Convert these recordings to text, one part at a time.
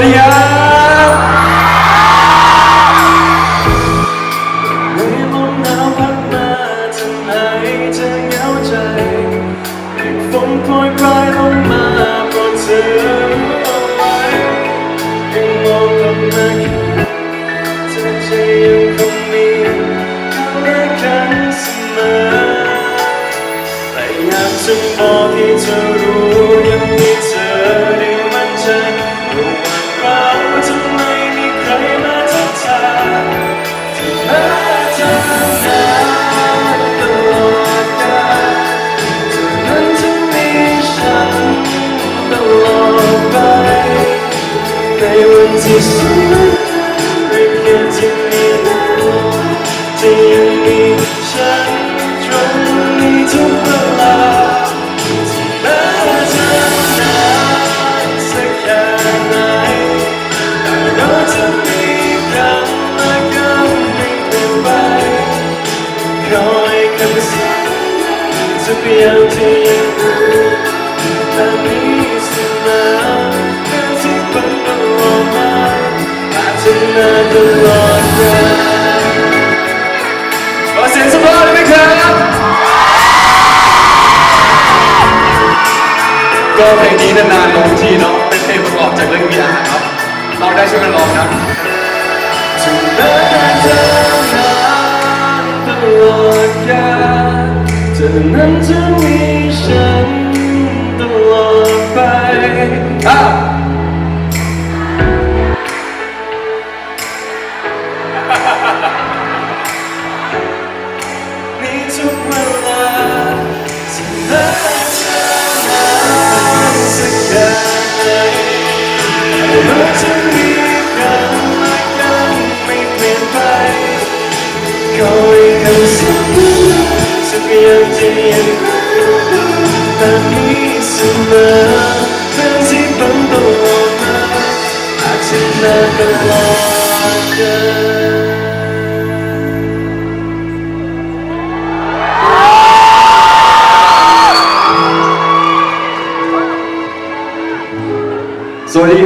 วัสดีครับในลมหนาวพัดมาทำให้เธอเหงาใจเมฆฝนโปรยปลายลงมาโปรดเธอเอาไว้ยังมองกลับมาแค่เธอจะยังคงมีกันและกันเสมอแต่อยากจะบอกให้เธอ ขอให้คำสั่งทุกอย่างที่ยังรู้แต่มีเสมอเป็นที่เป็นตลอดมาอาจจะนานตลอดกาลขอเสียงสปอร์ตได้ไหมครับก็เพลงนี้นานๆลงทีเนาะเป็นเพลงประกอบจากเรื่องวิอาครับลองได้ช่วยกันร้องนะถึ ดกาลเธอนั้นจะมี สวัสดี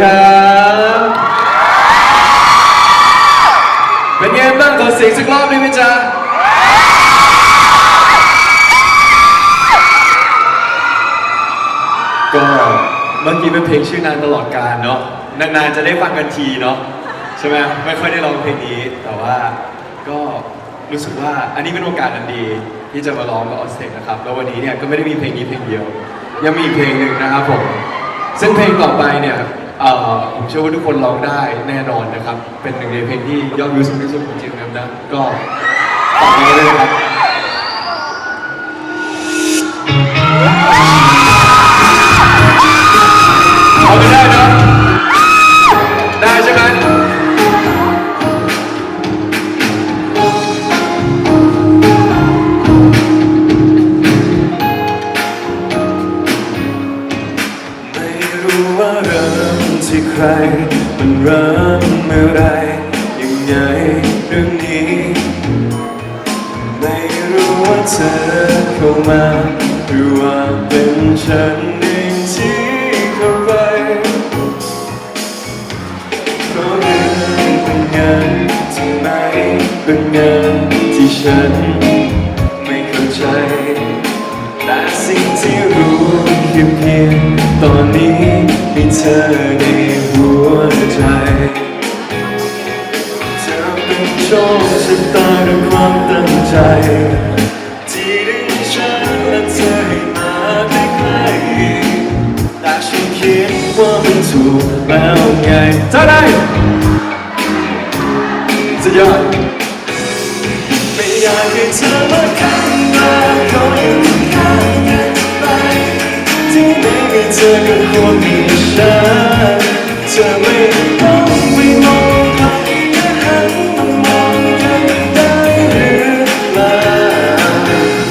ครับ เป็นไงบ้างขอเสียงสักรอบได้ไหมจ๊ะ ก็เมื่อกี้เป็นเพลงชื่อนานตลอดกาลเนาะ นานๆจะได้ฟังกันทีเนาะใช่ไหมไม่ค่อยได้ร้องเพลงนี้ แต่ว่าก็รู้สึกว่าอันนี้เป็นโอกาสอันดี ที่จะมาร้องกับออสเทคนะครับแล้ววันนี้เนี่ยก็ไม่ได้มีเพลงนี้เพลงเดียว ยังมีอีกเพลงหนึ่งนะครับผมซึ่งเพลงต่อไปเนี่ยเอ่อผมเชื่อว่าทุกคนร้องได้แน่นอนนะครับ เป็นหนึ่งในเพลงที่ยอดวิวสูงที่สุดของจิมนะครับนะก็ฝากไว้เลยครับ ริ่มที่ใคร มันเริ่มเมื่อไรยังไงเรื่องนี้ ไม่รู้ว่าเธอเข้ามาหรือว่าเป็นฉันเองที่เข้าไปเพราะเรื่องเป็นงานที่ไหนเป็นงานที่ฉัน ธอในหัวใจ เธอเป็นโชคชะตาด้วยความตั้งใจ ที่ดึงฉันและเธอให้มาใกล้ๆแต่ฉันคิดว่ามันถูกแล้วไงเท่าไหรสุดยอดไม่อยากให้เธอมาข้างหน้าขออยู่ข้างกันไปที่ไหนมีเธอก็ควรมี ฉันเธอไม่ต้องไปมองใครแค่หันมามองกันได้หรือเปล่า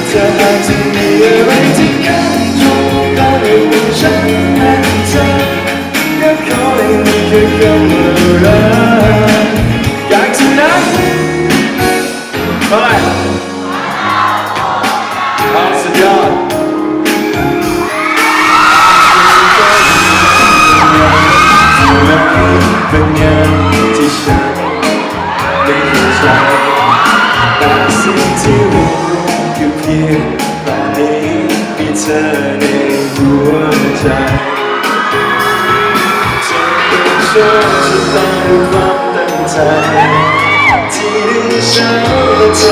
เธออาจจะมีอะไรที่กันตรงกันระหว่างฉันและเธอก็ขอให้มีแค่คำว่ารักอยากจะนับเท่าไหร่ เป็นงานที่ฉันไม่เข้าใจแต่สิ่งที่รู้คือเพียงตอนนี้มีเธอในหัวใจจะเป็นโชคชะตาด้วยความตั้งใจที่ฉันและเธอ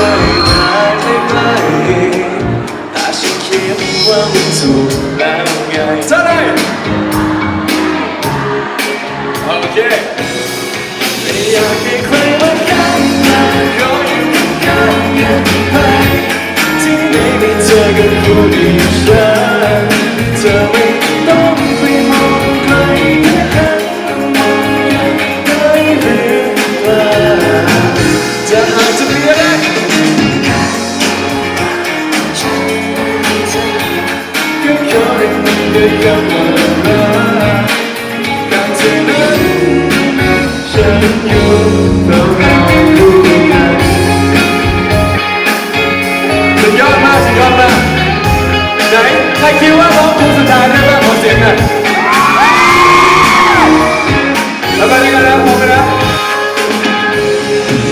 ไหนมีเจอก็คนอื่นฉันเธอไม่ต้องไปมองใครแค่หันมามองกังได้หรือเปล่าจะหากจะมีอะไรก็ขอให้มันได้คำ ครคิดว่าร้องเพลงสุดท้ายได้บ้างขอเสียงหน่อยแล้วไปด้กันนะพร้อมกันนะ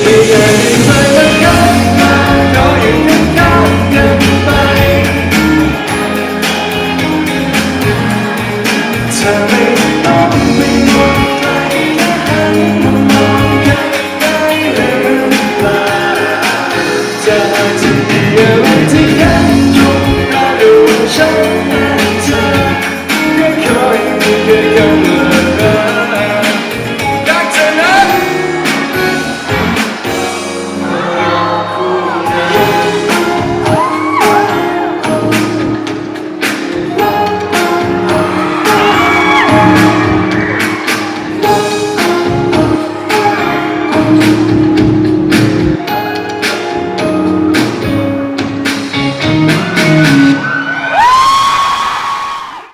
ไม่อยากให้ใครมาข้างหน้าขออยู่ข้างๆกันไปเธอ